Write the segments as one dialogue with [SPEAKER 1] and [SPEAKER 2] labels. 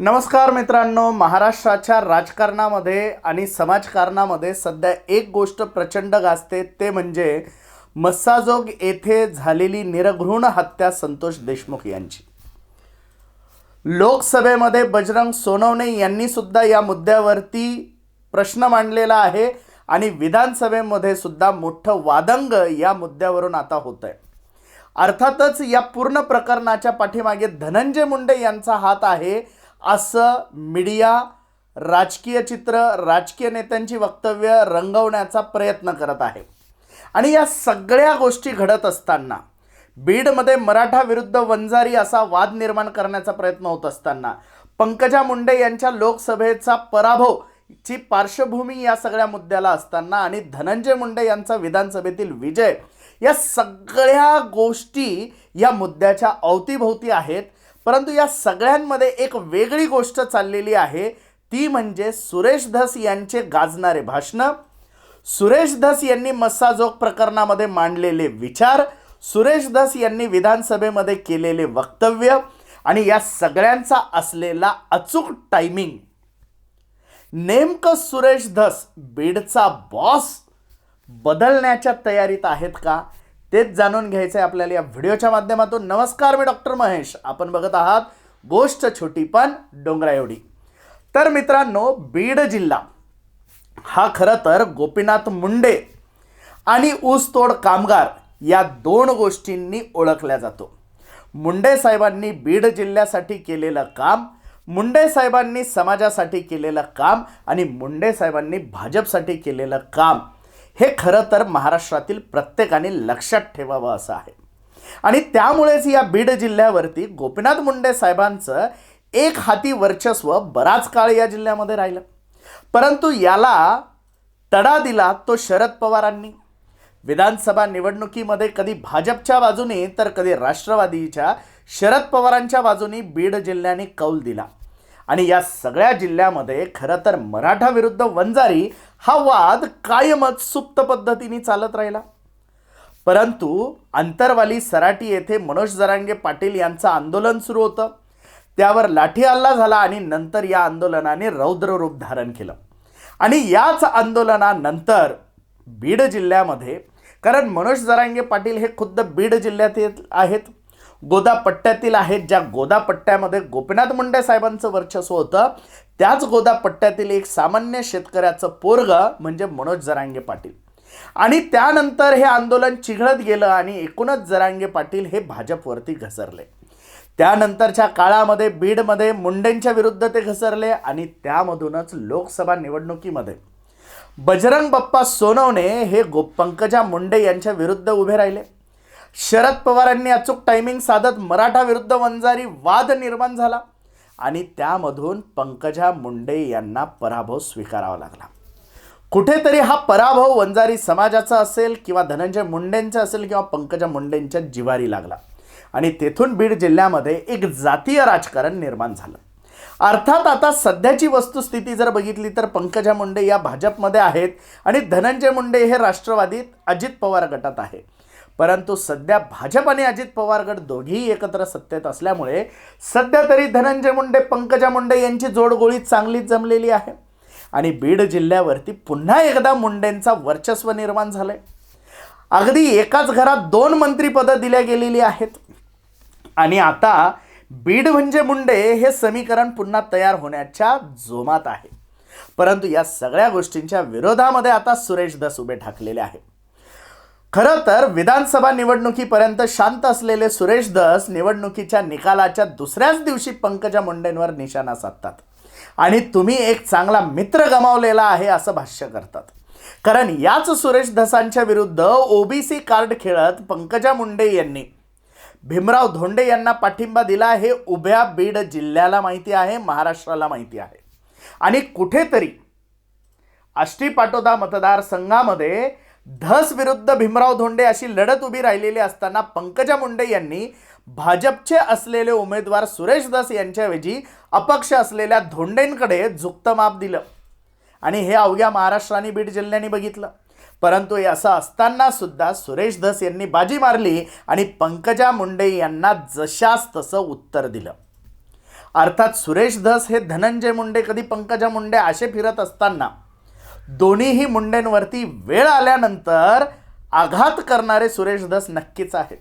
[SPEAKER 1] नमस्कार मित्रांनो महाराष्ट्राच्या राजकारणामध्ये आणि समाजकारणामध्ये सध्या एक गोष्ट प्रचंड गाजते ते म्हणजे मस्साजोग येथे झालेली निरघृण हत्या संतोष देशमुख यांची. लोकसभेमध्ये बजरंग सोनवणे यांनी सुद्धा या मुद्द्यावरती प्रश्न मांडलेला आहे आणि विधानसभेमध्ये सुद्धा मोठं वादंग या मुद्द्यावरून आता होत आहे अर्थातच या पूर्ण प्रकरणाच्या पाठीमागे धनंजय मुंडे यांचा हात आहे असं मीडिया राजकीय चित्र राजकीय नेत्यांची वक्तव्य रंगवण्याचा प्रयत्न करत आहे. आणि या सगळ्या गोष्टी घडत असताना बीडमध्ये मराठा विरुद्ध वंजारी असा वाद निर्माण करण्याचा प्रयत्न होत असताना पंकजा मुंडे यांच्या लोकसभेचा पराभव ची पार्श्वभूमी या सगळ्या मुद्द्याला असताना आणि धनंजय मुंडे यांचा विधानसभेतील विजय या सगळ्या गोष्टी या मुद्द्याच्या अवतीभोवती आहेत. परंतु या सगळ्यांमध्ये एक वेगळी गोष्ट चाललेली आहे. ती म्हणजे सुरेश धस यांचे गाजणारे भाषणं. सुरेश धस यांनी मस्साजोग प्रकरणामध्ये मांडलेले विचार. सुरेश धस यांनी विधानसभेमध्ये केलेले वक्तव्य आणि या सगळ्यांचा असलेला अचूक टायमिंग नेमकं सुरेश धस बीडचा बॉस बदलण्याच्या तयारीत आहेत का? तेच जाणून घ्यायचं आहे आपल्याला या व्हिडिओच्या माध्यमातून. नमस्कार मी डॉक्टर महेश. आपण बघत आहात गोष्ट छोटी पण डोंगरा एवढी. तर मित्रांनो बीड जिल्हा हा खरं तर गोपीनाथ मुंडे आणि ऊसतोड कामगार या दोन गोष्टींनी ओळखला जातो. मुंडे साहेबांनी बीड जिल्ह्यासाठी केलेलं काम मुंडे साहेबांनी समाजासाठी केलेलं काम आणि मुंडे साहेबांनी भाजपसाठी केलेलं काम हे खरं तर महाराष्ट्रातील प्रत्येकाने लक्षात ठेवावं असं आहे. आणि त्यामुळेच या बीड जिल्ह्यावरती गोपीनाथ मुंडे साहेबांचं एक हाती वर्चस्व बराच काळ या जिल्ह्यामध्ये राहिलं. परंतु याला तडा दिला तो शरद पवारांनी. विधानसभा निवडणुकीमध्ये कधी भाजपच्या बाजूने तर कधी राष्ट्रवादीच्या शरद पवारांच्या बाजूने बीड जिल्ह्याने कौल दिला. आणि या सगळ्या जिल्ह्यामध्ये खरं तर मराठा विरुद्ध वंजारी हा वाद कायमच सुप्त पद्धतीने चालत राहिला. परंतु अंतरवाली सराटी येथे मनोज जरांगे पाटील यांचं आंदोलन सुरू होतं. त्यावर लाठी हल्ला झाला आणि नंतर या आंदोलनाने रौद्र रूप धारण केलं. आणि याच आंदोलनानंतर बीड जिल्ह्यामध्ये कारण मनोज जरांगे पाटील हे खुद्द बीड जिल्ह्यातील आहेत. गोदा पट्ट्यातील आहेत ज्या गोदा पट्ट्यामध्ये गोपीनाथ मुंडे साहेबांचं वर्चस्व होतं. त्याच गोदा पट्ट्यातील एक सामान्य शेतकऱ्याचं पोरग म्हणजे मनोज जरांगे पाटील. आणि त्यानंतर हे आंदोलन चिघळत गेलं आणि एकूणच जरांगे पाटील हे भाजपवरती घसरले. त्यानंतरच्या काळामध्ये बीडमध्ये मुंडेंच्या विरुद्ध ते घसरले आणि त्यामधूनच लोकसभा निवडणुकीमध्ये. बजरंग बाप्पा सोनवणे हे गो पंकजा मुंडे यांच्या विरुद्ध उभे राहिले. शरद पवारांनी अचूक टायमिंग साधत मराठा विरुद्ध वंजारी वाद निर्माण झाला. आणि त्यामधून पंकजा मुंडे यांना पराभव स्वीकारावा लागला. कुठेतरी हा पराभव वंजारी समाजाचा असेल किंवा धनंजय मुंडेंचा असेल किंवा पंकजा मुंडेंच्या जिवारी लागला. आणि तेथून बीड जिल्ह्यामध्ये एक जातीय राजकारण निर्माण झालं. अर्थात आता सध्याची वस्तुस्थिती जर बघितली तर पंकजा मुंडे या भाजपमध्ये आहेत आणि धनंजय मुंडे हे राष्ट्रवादीत अजित पवार गटात आहे. परंतु सध्या भाजप आणि अजित पवारगड दोघेही एकत्र सत्तेत असल्यामुळे सध्या तरी धनंजय मुंडे पंकजा मुंडे यांची जोडगोळी चांगलीच जमलेली आहे. आणि बीड जिल्ह्यावरती पुन्हा एकदा मुंडेंचा वर्चस्व निर्माण झालंय. अगदी एकाच घरात दोन मंत्रीपदं दिल्या गेलेली आहेत. आणि आता बीड म्हणजे मुंडे हे समीकरण पुन्हा तयार होण्याच्या जोमात आहे. परंतु या सगळ्या गोष्टींच्या विरोधामध्ये आता सुरेश दस उभे ठाकलेले आहे खरं तर विधानसभा निवडणुकीपर्यंत शांत असलेले सुरेश धस निवडणुकीच्या निकालाच्या दुसऱ्याच दिवशी पंकजा मुंडेंवर निशाणा साधतात. आणि तुम्ही एक चांगला मित्र गमावलेला आहे असं भाष्य करतात. कारण याच सुरेश धसांच्या विरुद्ध ओबीसी कार्ड खेळत पंकजा मुंडे यांनी भीमराव धोंडे यांना पाठिंबा दिला हे उभ्या बीड जिल्ह्याला माहिती आहे महाराष्ट्राला माहिती आहे. आणि कुठेतरी आष्टी पाटोदा मतदारसंघामध्ये धस विरुद्ध भीमराव धोंडे अशी लढत उभी राहिलेली असताना पंकजा मुंडे यांनी भाजपचे असलेले उमेदवार सुरेश धस यांच्याऐवजी अपक्ष असलेल्या धोंडेंकडे झुकतं माप दिलं. आणि हे अवघ्या महाराष्ट्राने बीड जिल्ह्याने बघितलं. परंतु हे असं असताना सुद्धा सुरेश धस यांनी बाजी मारली आणि पंकजा मुंडे यांना जशास तसं उत्तर दिलं. अर्थात सुरेश धस हे धनंजय मुंडे कधी पंकजा मुंडे असे फिरत असताना दोन्हीही मुंडेंवरती वेळ आल्यानंतर आघात करणारे सुरेश धस नक्कीच आहेत.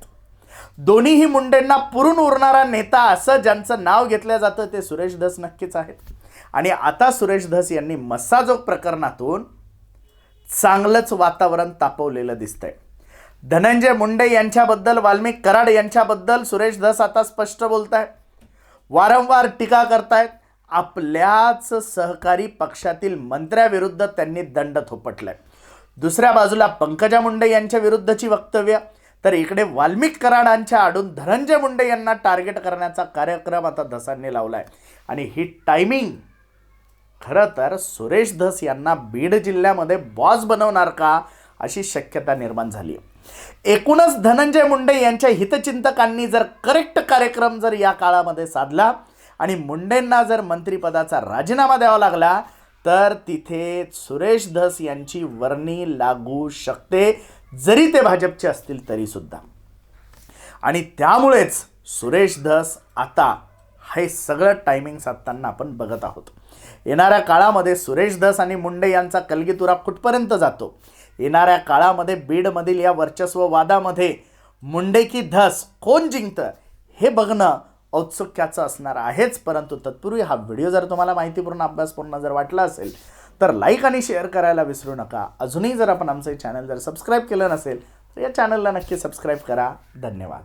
[SPEAKER 1] दोन्हीही मुंडेंना पुरून उरणारा नेता असं ज्यांचं नाव घेतलं जातं ते सुरेश धस नक्कीच आहेत. आणि आता सुरेश धस यांनी मस्साजोग प्रकरणातून चांगलंच वातावरण तापवलेलं दिसतंय. धनंजय मुंडे यांच्याबद्दल वाल्मिक कराड यांच्याबद्दल सुरेश धस आता स्पष्ट बोलत आहेत वारंवार टीका करतायत. आपल्याच सहकारी पक्षातील मंत्र्याविरुद्ध त्यांनी दंड थोपटलाय. दुसऱ्या बाजूला पंकजा मुंडे यांच्या विरुद्धची वक्तव्य तर इकडे वाल्मिक कराडांच्या आडून धनंजय मुंडे यांना टार्गेट करण्याचा कार्यक्रम आता धसांनी लावलाय. आणि ही टायमिंग खरं तर सुरेश धस यांना बीड जिल्ह्यामध्ये बॉस बनवणार का अशी शक्यता निर्माण झाली एकूणच धनंजय मुंडे यांच्या हितचिंतकांनी जर करेक्ट कार्यक्रम जर या काळामध्ये साधला आणि मुंडेंना जर मंत्रिपदाचा राजीनामा द्यावा लागला तर तिथे सुरेश धस यांची वर्णी लागू शकते जरी ते भाजपचे असतील तरीसुद्धा. आणि त्यामुळेच सुरेश धस आता हे सगळं टायमिंग साधताना आपण बघत आहोत. येणाऱ्या काळामध्ये सुरेश धस आणि मुंडे यांचा कलगीतुरा कुठपर्यंत जातो? येणाऱ्या काळामध्ये बीडमधील या वर्चस्व वादामध्ये मुंडे की धस कोण जिंकतं हे बघणं औत्सुक्याचं असणार आहेच परंतु तत्पूर्वी हा व्हिडिओ जर तुम्हाला माहितीपूर्ण अभ्यासपूर्ण जर वाटला असेल तर लाईक आणि शेअर करायला विसरू नका. अजूनही जर आपण आमचं चॅनल जर सबस्क्राईब केलं नसेल तर या चॅनलला नक्की सबस्क्राईब करा. धन्यवाद.